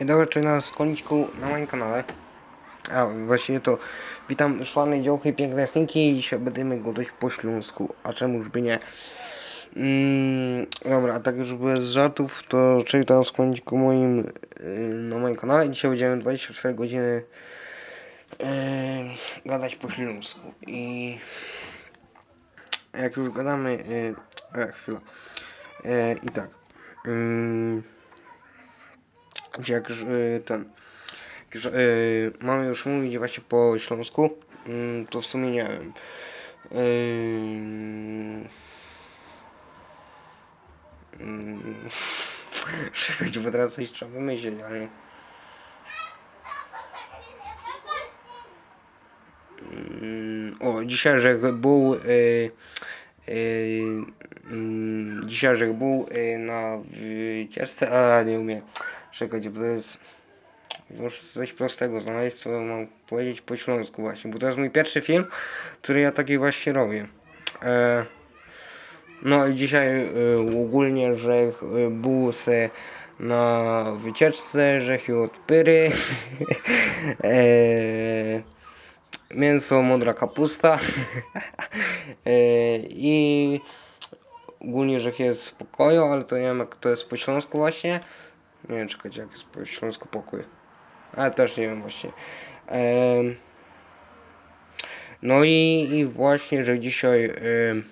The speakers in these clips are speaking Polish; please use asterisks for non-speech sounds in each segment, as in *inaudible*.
Dobry, czyli na skoniczku na moim kanale. A właściwie to witam szlanej działki piękne synki i dzisiaj będziemy gadać po śląsku, a czemuż by nie. Mm, dobra, a tak już bez żartów, to czyli tam skoniczku moim yy, na moim kanale. Dzisiaj będziemy 24 godziny yy, gadać po śląsku i jak już gadamy, yy, e, chwila, yy, i tak. Yy, gdzie jak y, ten y, mamy już mówić właśnie po śląsku mm, to w sumie nie wiem. Ym, mm, *laughs* bo teraz coś trzeba ale Ym, O, dzisiaj że był y, y, mm, Dzisiaj był y, na wycieczce, a nie umiem Czekać, bo to jest coś prostego znaleźć, co mam powiedzieć po śląsku właśnie, bo to jest mój pierwszy film, który ja taki właśnie robię. E, no i dzisiaj e, ogólnie, że e, był se na wycieczce, że od pyry, *laughs* e, mięso, modra kapusta *laughs* e, i ogólnie, że jest w pokoju, ale to nie wiem jak to jest po śląsku właśnie. Nie wiem, czekajcie, jak jest po śląsku pokój. Ale też nie wiem właśnie. Em, no i, i właśnie, że dzisiaj em,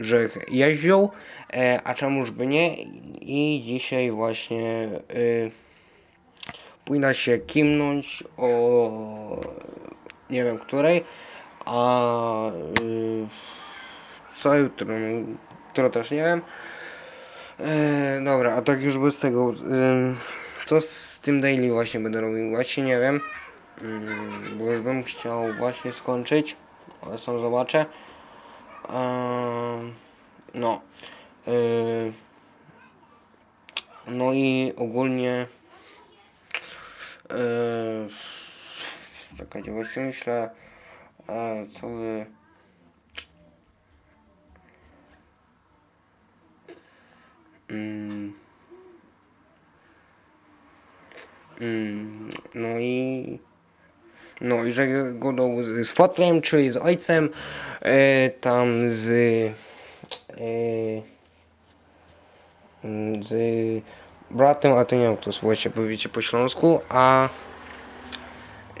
że jeździł, e, a czemuż by nie i dzisiaj właśnie e, pójdę się kimnąć o nie wiem której, a y, co jutro, no, jutro też nie wiem. E, dobra, a tak już bez tego. co z tym daily właśnie będę robił? Właśnie nie wiem. Bo już bym chciał właśnie skończyć. Ale sam zobaczę. No. Yy, no i ogólnie. Yy, czekajcie, właśnie myślę. E, co wy. No i. No i że go z, z fotlem, czyli z ojcem, e, tam z. E, mm, z bratem, a to nie wiem, to słuchajcie, powiecie po śląsku, a.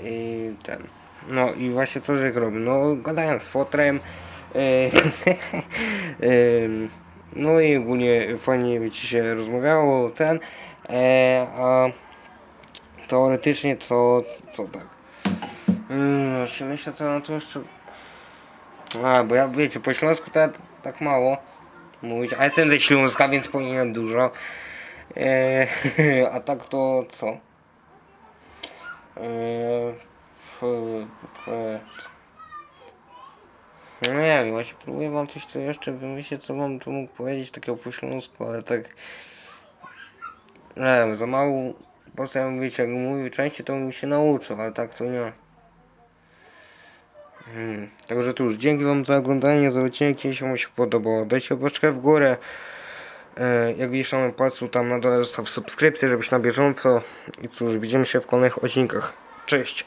I ten. No i właśnie to, że robię. No, gadają z fotrem. Em, *laughs* no i ogólnie fajnie wiecie się rozmawiało ten. E, a teoretycznie to co tak. Yy, myślę co na to jeszcze. A, bo ja wiecie, po śląsku to ja tak mało mówić, jestem ze Śląska, więc powinienem dużo. E, *laughs* a tak to co? E, f, f, no nie wiem, właśnie próbuję wam coś co jeszcze wymyślić, co wam tu mógł powiedzieć takiego po śląsku, ale tak... Nie wiem, za mało... Po prostu ja wiecie, jak mówił częściej, to bym się nauczył, ale tak to nie. Hmm. Także cóż, dzięki wam za oglądanie, za odcinek, jeśli wam się podobało, dajcie łapeczkę w górę. E, jak widzisz na moim palcu, tam na dole zostaw subskrypcję, żebyś na bieżąco. I cóż, widzimy się w kolejnych odcinkach. Cześć!